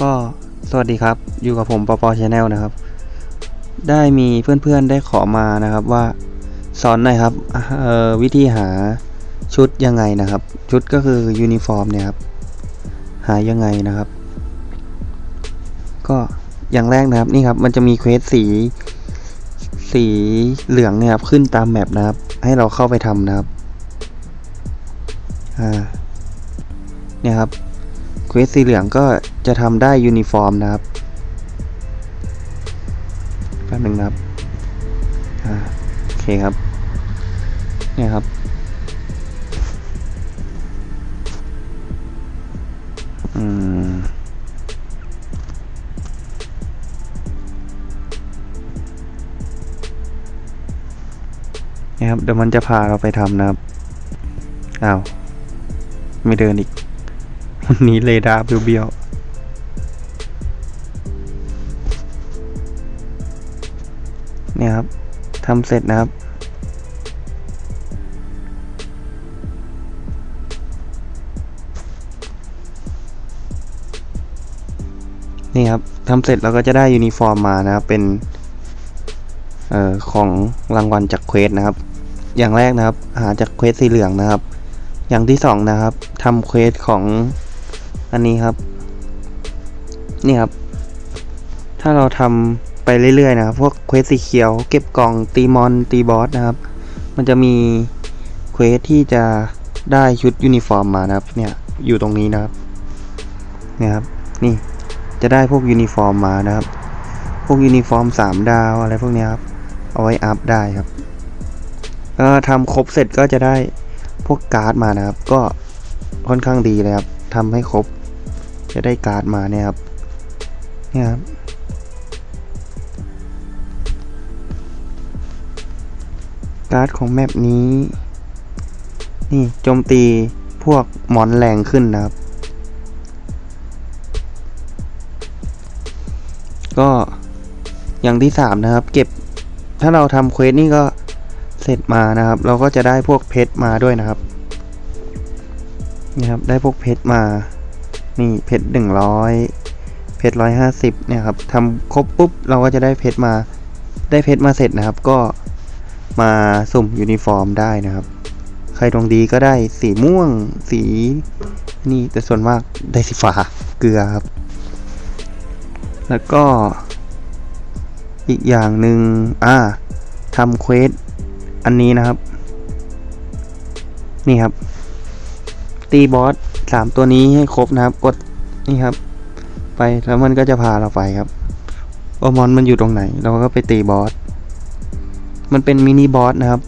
ก็สวัสดีครับอยู่กับผมปอปอชาแนลนะครับ ได้มีเพื่อนๆได้ขอมานะครับว่าสอนหน่อยครับวิธีหาชุดยังไงนะครับ ชุดก็คือยูนิฟอร์มเนี่ยครับหายังไงนะครับ ก็อย่างแรกนะครับนี่ครับมันจะมีเควสสีสีเหลืองเนี่ยครับขึ้นตามแมปนะครับ ให้เราเข้าไปทำนะครับอ่าเนี่ยครับ เควสสีเหลืองก็จะทำได้ยูนิฟอร์มนะครับแป๊บหนึ่งนะครับโอเคครับ เนี่ยครับ อืมเนี่ยครับ เดี๋ยวมันจะพาเราไปทำนะครับ อ้าว ไม่เดินอีก วันนี้เรดาร์เบี้ยวๆเนี่ยครับทำเสร็จนะครับ นี่ครับทำเสร็จเราก็จะได้ยูนิฟอร์มมานะครับ เป็นเอ่อของรางวัลจากเควสนะครับ อย่างแรกนะครับ หาจากเควสสีเหลืองนะครับ อย่างที่สองนะครับทำเควสของ อันนี้ครับ นี่ครับ ถ้าเราทำไปเรื่อยๆนะครับ พวกเควสสีเขียว เก็บกล่องตีมอนตีบอสนะครับ มันจะมีเควสที่จะได้ชุดยูนิฟอร์มมานะครับ เนี่ยอยู่ตรงนี้นะครับเนี่ยครับ นี่จะได้พวกยูนิฟอร์มมานะครับ พวกยูนิฟอร์มสามดาวอะไรพวกนี้ครับ เอาไว้อัพได้ครับแล้วทำครบเสร็จก็จะได้พวกการ์ดมานะครับ ก็ค่อนข้างดีเลยครับทำให้ครบ จะได้การ์ดมาเนี่ยครับ เนี่ยครับ การ์ดของแมปนี้ นี่โจมตีพวกหมอนแรงขึ้นนะครับ ก็อย่างที่สามนะครับ เก็บถ้าเราทำเควสนี่ก็เสร็จมานะครับ เราก็จะได้พวกเพชรมาด้วยนะครับนี่ครับ ได้พวกเพชรมา นี่เพชรหนึ่งร้อยเพชรร้อยห้าสิบเนี่ยครับทำครบปุ๊บเราก็จะได้เพชรมาได้เพชรมาเสร็จนะครับ ก็มาสุ่มยูนิฟอร์มได้นะครับ ใครดวงดีก็ได้สีม่วง สีนี่แต่ส่วนมากได้สีฟ้าเกลือครับ แล้วก็อีกอย่างหนึ่งอ่าทำเควสอันนี้นะครับ นี่ครับ ตีบอส สามตัวนี้ให้ครบนะครับ กดนี่ครับ ไปแล้วมันก็จะพาเราไปครับโอมอนมันอยู่ตรงไหน เราก็ไปตีบอสมันเป็นมินิบอสนะครับ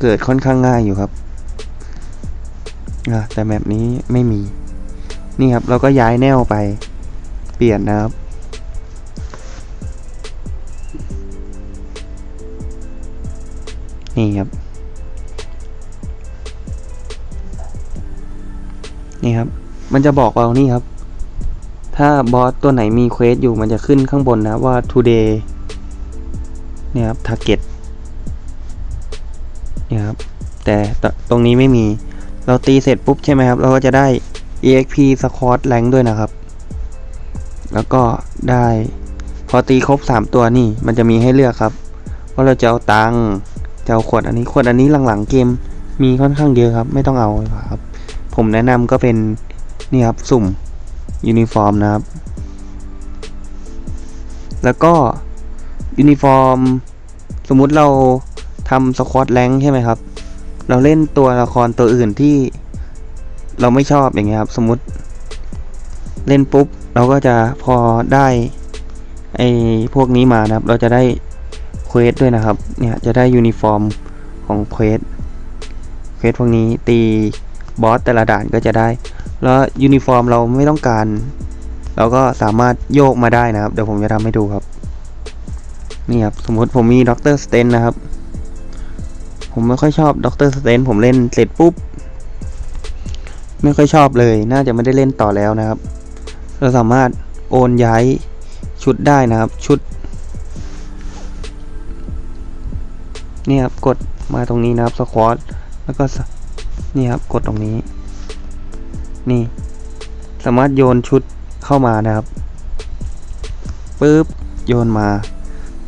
เกิดค่อนข้างง่ายอยู่ครับแต่แบบนี้ไม่มี นี่ครับ เราก็ย้ายแนวไปเปลี่ยนนะครับ นี่ครับ นี่ครับ มันจะบอกเรานี่ครับ ถ้าบอสตัวไหนมีเควสอยู่มันจะขึ้นข้างบนนะว่า today เนี่ยครับ target เนี่ยครับ แต่ตรงนี้ไม่มี เราตีเสร็จปุ๊บใช่ไหมครับ เราก็จะได้ exp squad rank ด้วยนะครับ แล้วก็ได้ พอตีครบ 3 ตัวนี่ มันจะมีให้เลือกครับ ว่าเราจะเอาตังจะเอาขวดอันนี้ ขวดอันนี้หลังๆเกมมีค่อนข้างเยอะครับ ไม่ต้องเอาดีกว่าครับ ผมแนะนำก็เป็นนี่ครับสุ่มยูนิฟอร์มนะครับ แล้วก็ยูนิฟอร์มสมมุติเราทำสควอตแรงใช่ไหมครับ เราเล่นตัวละครตัวอื่นที่เราไม่ชอบอย่างเงี้ยครับ สมมุติเล่นปุ๊บ เราก็จะพอได้ไอ้พวกนี้มานะครับ เราจะได้เควสด้วยนะครับ เนี่ยจะได้ยูนิฟอร์มของเควสเควสพวกนี้ตี บอสแต่ละด่านก็จะได้ แล้วยูนิฟอร์มเราไม่ต้องการ เราก็สามารถโยกมาได้นะครับ เดี๋ยวผมจะทำให้ดูครับ นี่ครับ สมมติผมมีด็อกเตอร์สเตนนะครับ ผมไม่ค่อยชอบด็อกเตอร์สเตนผมเล่นเสร็จปุ๊บ ไม่ค่อยชอบเลย น่าจะไม่ได้เล่นต่อแล้วนะครับ เราสามารถโอนย้ายชุดได้นะครับ ชุดนี่ครับ กดมาตรงนี้นะครับสควอตแล้วก็ นี่ครับ กดตรงนี้ นี่ สามารถโยนชุดเข้ามานะครับปุ๊บโยนมา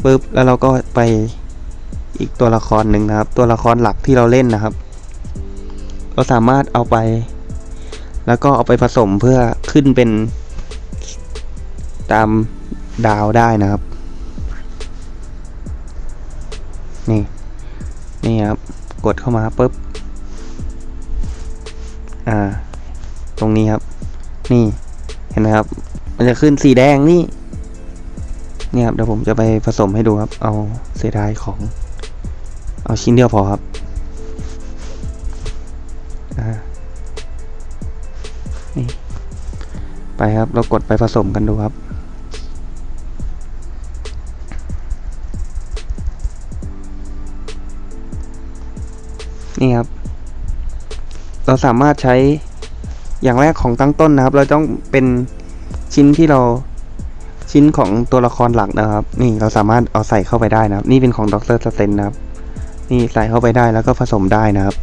ปุ๊บแล้วเราก็ไปอีกตัวละครหนึ่งนะครับ ตัวละครหลักที่เราเล่นนะครับ เราสามารถเอาไป แล้วก็เอาไปผสมเพื่อขึ้นเป็นตามดาวได้นะครับ นี่ นี่ครับ กดเข้ามาปุ๊บ อ่า ตรงนี้ครับ นี่เห็นไหมครับ มันจะขึ้นสีแดงนี่นี่ครับเดี๋ยวผมจะไปผสมให้ดูครับ เอาเสียดายของ เอาชิ้นเดียวพอครับอ่านี่ไปครับเรากดไปผสมกันดูครับนี่ครับ เราสามารถใช้อย่างแรกของตั้งต้นนะครับ เราต้องเป็นชิ้นที่เราชิ้นของตัวละครหลักนะครับ นี่เราสามารถเอาใส่เข้าไปได้นะครับ นี่เป็นของดรสเตนนะครับ นี่ใส่เข้าไปได้แล้วก็ผสมได้นะครับ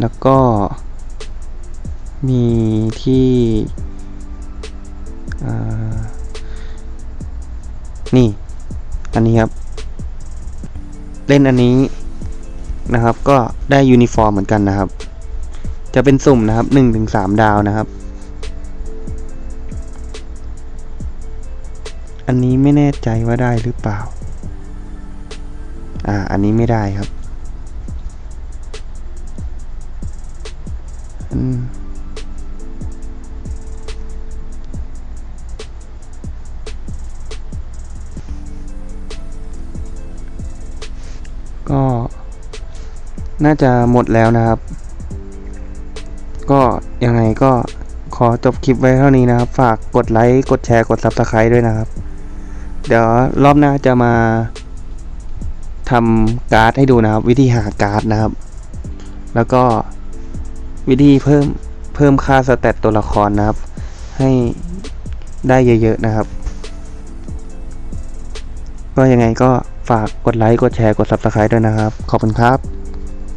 แล้วก็มีที่นี่ อันนี้ครับ เล่นอันนี้นะครับ ก็ได้ยูนิฟอร์มเหมือนกันนะครับ จะเป็นสุ่มนะครับหนึ่งถึงสามดาวนะครับ อันนี้ไม่แน่ใจว่าได้หรือเปล่า อ่า อันนี้ไม่ได้ครับ อืม น่าจะหมดแล้วนะครับ ก็ยังไงก็ขอจบคลิปไว้เท่านี้นะครับ ฝากกดไลค์ กดแชร์ กด Subscribe ด้วยนะครับ เดี๋ยวรอบหน้าจะมาทำการ์ดให้ดูนะครับ วิธีหาการ์ดนะครับ แล้วก็วิธีเพิ่มเพิ่มค่าสเตตตัวละครนะครับ ให้ได้เยอะ ๆ นะครับ ก็ยังไงก็ฝากกดไลค์ กดแชร์ กด Subscribe ด้วยนะครับ ขอบคุณครับ